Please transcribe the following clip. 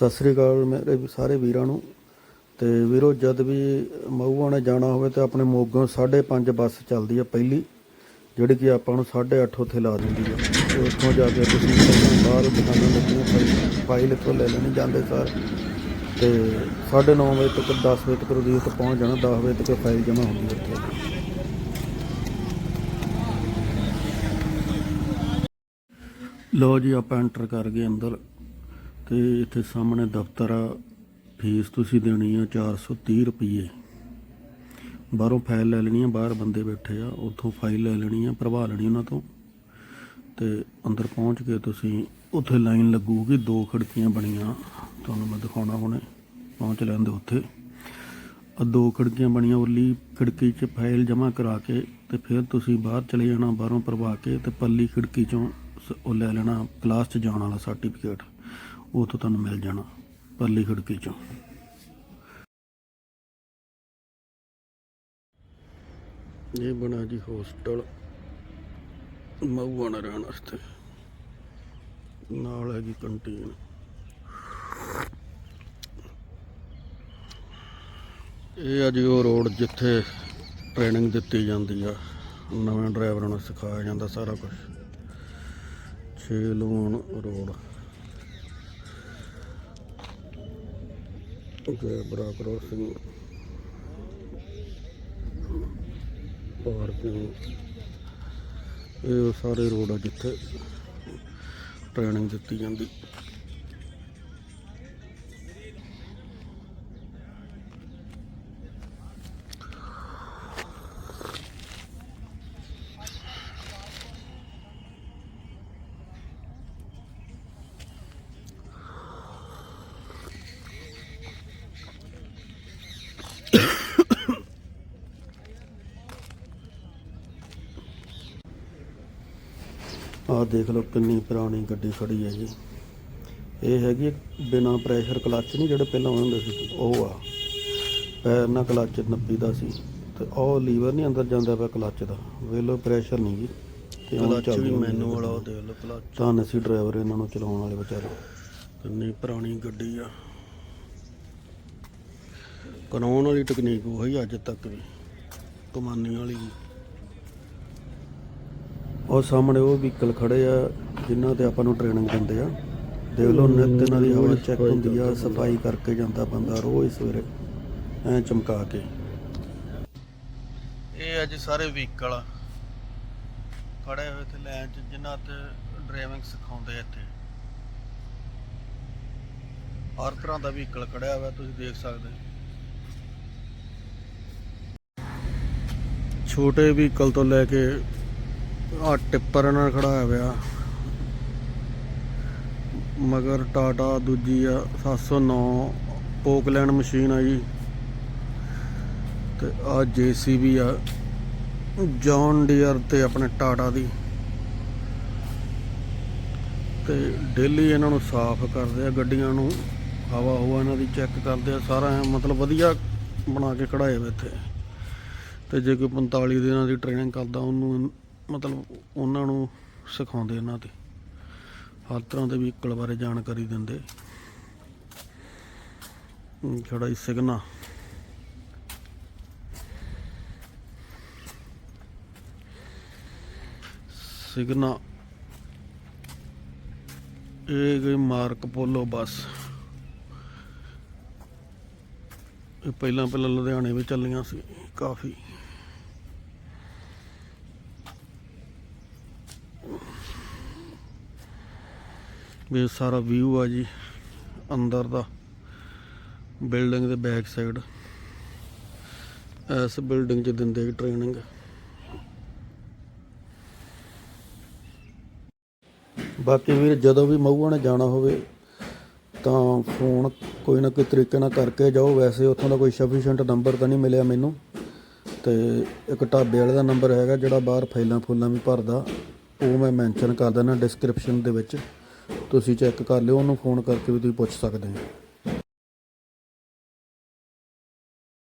ਸਤਿ ਸ੍ਰੀ ਅਕਾਲ ਮੇਰੇ ਵੀ ਸਾਰੇ ਵੀਰਾਂ ਨੂੰ। ਤੇ ਵੀਰੋ, ਜਦ ਵੀ ਮਊਆ ਨੇ ਜਾਣਾ ਹੋਵੇ ਤੇ ਆਪਣੇ ਮੋਗੋਂ 5:30 ਬੱਸ ਚੱਲਦੀ ਆ ਪਹਿਲੀ, ਜਿਹੜੀ ਕਿ ਆਪਾਂ ਨੂੰ 8:30 ਉੱਥੇ ਲਾ ਦਿੰਦੀ ਆ। ਤੇ ਉੱਥੋਂ ਜਾ ਕੇ ਤੁਸੀਂ ਬਾਹਰ ਦੁਕਾਨਾਂ ਲੱਗੀਆਂ ਫਾਈਲ- ਇੱਥੋਂ ਲੈ ਲੈਣੀ ਜਾਂਦੇ ਸਰ। ਤੇ 9:30 ਵਜੇ ਤੱਕ 10 ਵਜੇ ਤੱਕ ਤੁਸੀਂ ਉੱਥੇ ਪਹੁੰਚ ਜਾਣਾ 10 ਵਜੇ ਤੱਕ ਫਾਈਲ ਜਮ੍ਹਾਂ ਹੁੰਦੀ ਹੈ ਉੱਥੇ। ਲੋ ਜੀ, ਆਪਾਂ ਐਂਟਰ ਕਰ ਗਏ ਅੰਦਰ। ਤੇ ਇੱਥੇ ਸਾਹਮਣੇ ਦਫ਼ਤਰ ਆ। ਫੀਸ ਤੁਸੀਂ ਦੇਣੀ ਆ 430 ਰੁਪਏ ਬਾਹਰੋਂ ਫਾਈਲ ਲੈ ਲੈਣੀ ਆ, ਬਾਹਰ ਬੰਦੇ ਬੈਠੇ ਆ, ਉੱਥੋਂ ਫਾਈਲ ਲੈ ਲੈਣੀ ਆ, ਭਰਵਾ ਲੈਣੀ ਉਹਨਾਂ ਤੋਂ। ਤੇ ਅੰਦਰ ਪਹੁੰਚ ਕੇ ਤੁਸੀਂ, ਉੱਥੇ ਲਾਈਨ ਲੱਗੂਗੀ, ਦੋ ਖਿੜਕੀਆਂ ਬਣੀਆਂ। ਤੁਹਾਨੂੰ ਮੈਂ ਦਿਖਾਉਣਾ ਹੁਣੇ, ਪਹੁੰਚ ਲੈਂਦੇ ਉੱਥੇ। ਆ ਦੋ ਖਿੜਕੀਆਂ ਬਣੀਆਂ, ਉਰਲੀ ਖਿੜਕੀ 'ਚ ਫਾਈਲ ਜਮ੍ਹਾਂ ਕਰਾ ਕੇ ਤੇ ਫਿਰ ਤੁਸੀਂ ਬਾਹਰ ਚਲੇ ਜਾਣਾ, ਬਾਹਰੋਂ ਭਰਵਾ ਕੇ ਤੇ ਪੱਲੀ ਖਿੜਕੀ 'ਚੋਂ ਸ- ਉਹ ਲੈ ਲੈਣਾ, ਕਲਾਸ 'ਚ ਜਾਣ ਵਾਲਾ ਸਰਟੀਫਿਕੇਟ। ਉਹ ਤੋਂ ਤੁਹਾਨੂੰ ਮਿਲ ਜਾਣਾ ਪੱਲੀ ਖਿੜਕੀ 'ਚੋਂ। ਇਹ ਬਣਾ ਜੀ ਹੋਸਟਲ। ਮਊਆਣਾ ਰਹਿਣ ਵਾਸਤੇ। ਨਾਲ ਹੈ ਜੀ ਕੰਟੀਨ। ਇਹ ਆ ਜੀ ਉਹ ਰੋਡ ਜਿੱਥੇ ਟ੍ਰੇਨਿੰਗ ਦਿੱਤੀ ਜਾਂਦੀ ਆ। ਨਵੇਂ ਡਰਾਈਵਰਾਂ ਨੂੰ ਸਿਖਾਇਆ ਜਾਂਦਾ ਸਾਰਾ ਕੁਝ 6 ਲੂਣ ਰੋਡ। ਜੈਬਰਾ ਕ੍ਰੋਸਿੰਗ ਪਾਰਕਿੰਗ ਇਹ ਸਾਰੇ ਰੋਡ ਆ ਜਿੱਥੇ ਟ੍ਰੇਨਿੰਗ ਦਿੱਤੀ ਜਾਂਦੀ। ਆਹ ਦੇਖ ਲਓ ਕਿੰਨੀ ਪੁਰਾਣੀ ਗੱਡੀ ਖੜੀ ਹੈ ਜੀ। ਇਹ ਹੈਗੀ ਬਿਨਾ ਪ੍ਰੈਸ਼ਰ ਕਲੱਚ ਨਹੀਂ ਜਿਹੜੇ ਪਹਿਲਾਂ ਹੁੰਦੇ ਸੀ ਉਹ ਆ। ਪੈਰ ਨਾਲ ਕਲੱਚ ਨੱਪੀਦਾ ਸੀ ਤੇ ਉਹ ਲੀਵਰ ਨਹੀਂ ਅੰਦਰ ਜਾਂਦਾ ਪਿਆ ਕਲੱਚ ਦਾ। ਵੇਖ ਲਓ ਪ੍ਰੈਸ਼ਰ ਨਹੀਂ ਜੀ ਤੇ ਕਲੱਚ ਵੀ ਮੈਨੂਅਲ ਆ ਉਹ ਦੇਖ ਲਓ ਕਲੱਚ ਤਾਂ ਸੀ ਡਰਾਈਵਰ ਇਹਨਾਂ ਨੂੰ ਚਲਾਉਣ ਵਾਲੇ ਵਿਚਾਰੇ। ਕਿੰਨੀ ਪੁਰਾਣੀ ਗੱਡੀ ਆ। ਕਰਾਉਣ ਵਾਲੀ ਟੈਕਨੀਕ ਉਹੀ ਅੱਜ ਤੱਕ ਵੀ। ਕਮਾਨੀ ਵਾਲੀ। ਉਹ ਸਾਹਮਣੇ ਉਹ ਵਹੀਕਲ ਖੜੇ ਆ ਜਿਨ੍ਹਾਂ ਤੇ ਆਪਾਂ ਨੂੰ ਟ੍ਰੇਨਿੰਗ ਦਿੰਦੇ ਆ। ਦੇਖ ਲਓ ਨਿੱਤ ਇਹਨਾਂ ਦੀ ਹਵਾ ਚੈੱਕ ਹੁੰਦੀ ਆ ਸਫ਼ਾਈ ਕਰਕੇ ਜਾਂਦਾ ਬੰਦਾ ਰੋਜ਼ ਸਵੇਰੇ। ਐ ਚਮਕਾ ਕੇ। ਇਹ ਆ ਜੀ ਸਾਰੇ ਵਹੀਕਲ ਖੜੇ ਹੋਏ ਤੇ ਲਾਈਨ 'ਚ ਜਿਨ੍ਹਾਂ ਤੇ ਡਰਾਈਵਿੰਗ ਸਿਖਾਉਂਦੇ ਇੱਥੇ। ਹਰ ਤਰ੍ਹਾਂ ਦਾ ਵਹੀਕਲ ਖੜਿਆ ਹੋਇਆ ਤੁਸੀਂ ਦੇਖ ਸਕਦੇ ਛੋਟੇ ਵਹੀਕਲ ਤੋਂ ਲੈ ਕੇ ਆ ਟਿੱਪਰ ਨਾਲ ਖੜਾ ਹੋਇਆ ਪਿਆ। ਮਗਰ ਟਾਟਾ ਦੂਜੀ ਆ 709 ਪੋਕਲੈਂਡ ਮਸ਼ੀਨ ਆ ਜੀ। ਤੇ ਆ ਜੀਸੀਬੀ ਆ, ਜੌਨ ਡੀਅਰ ਤੇ ਆਪਣੇ ਟਾਟਾ ਦੀ। ਤੇ ਡੇਲੀ ਇਹਨਾਂ ਨੂੰ ਸਾਫ਼ ਕਰਦੇ ਆ, ਗੱਡੀਆਂ ਨੂੰ ਹਵਾ ਹਵਾ ਇਹਨਾਂ ਦੀ ਚੈੱਕ ਕਰਦੇ ਆ, ਸਾਰਾ ਮਤਲਬ ਵਧੀਆ ਬਣਾ ਕੇ ਖੜਾਏ ਵੇ ਇੱਥੇ। ਤੇ ਜੇ ਕੋਈ 45 ਦਿਨਾਂ ਦੀ ਟ੍ਰੇਨਿੰਗ ਕਰਦਾ, ਉਹਨੂੰ ਮਤਲਬ ਉਹਨਾਂ ਨੂੰ ਸਿਖਾਉਂਦੇ ਇਹਨਾਂ ਤੇ। ਹਰ ਤਰ੍ਹਾਂ ਦੇ ਵਹੀਕਲ ਬਾਰੇ ਜਾਣਕਾਰੀ ਦਿੰਦੇ। ਹਮ, ਖੜਾ ਹੀ ਸਿਗਨਾ। ਸਿਗਨਾ। ਇਹ ਗਈ ਮਾਰਕ ਪੋਲੋ ਬੱਸ। ਇਹ ਪਹਿਲਾਂ ਪਹਿਲਾਂ ਲੁਧਿਆਣੇ ਵਿੱਚ ਚੱਲੀਆਂ ਸੀ ਕਾਫੀ। ਵੀ ਸਾਰਾ ਵਿਊ ਆ ਜੀ, ਅੰਦਰ ਦਾ ਬਿਲਡਿੰਗ ਦੇ ਬੈਕ ਸਾਈਡ ਇਸ ਬਿਲਡਿੰਗ 'ਚ ਦਿੰਦੇ ਟ੍ਰੇਨਿੰਗ ਬਾਕੀ ਵੀਰ, ਜਦੋਂ ਵੀ ਮਊਆ ਨੇ ਜਾਣਾ ਹੋਵੇ, ਤਾਂ ਫੋਨ ਕੋਈ ਨਾ ਕੋਈ ਤਰੀਕੇ ਨਾਲ ਕਰਕੇ ਜਾਓ। ਵੈਸੇ ਉੱਥੋਂ ਦਾ ਕੋਈ ਸਫੀਸ਼ੀਐਂਟ ਨੰਬਰ ਤਾਂ ਨਹੀਂ ਮਿਲਿਆ ਮੈਨੂੰ। ਤੇ ਇੱਕ ਢਾਬੇ ਵਾਲੇ ਦਾ ਨੰਬਰ ਹੈਗਾ ਜਿਹੜਾ ਬਾਹਰ ਫਾਈਲਾਂ ਫੁੱਲਾਂ ਵੀ ਭਰਦਾ। ਉਹ ਮੈਂ ਮੈਂਸ਼ਨ ਕਰ ਦਿੰਦਾ ਡਿਸਕ੍ਰਿਪਸ਼ਨ ਦੇ ਵਿੱਚ। ਤੁਸੀਂ ਚੈੱਕ ਕਰ ਲਿਓ ਉਹਨੂੰ ਫੋਨ ਕਰਕੇ ਵੀ ਤੁਸੀਂ ਪੁੱਛ ਸਕਦੇ ਹੋ।